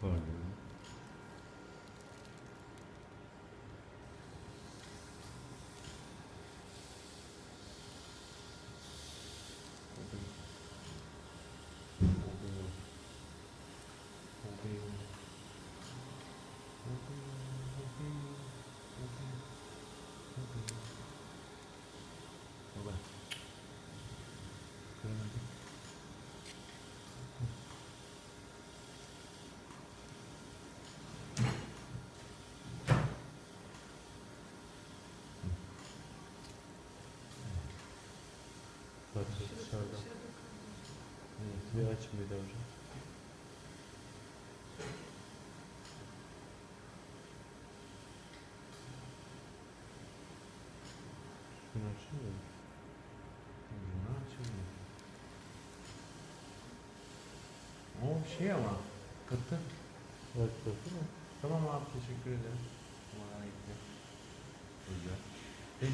不能 dışarıda. Evet, bir bir açayım. O şey ama katı. Evet, bakın mı? Tamam abi teşekkür ederim. Bana.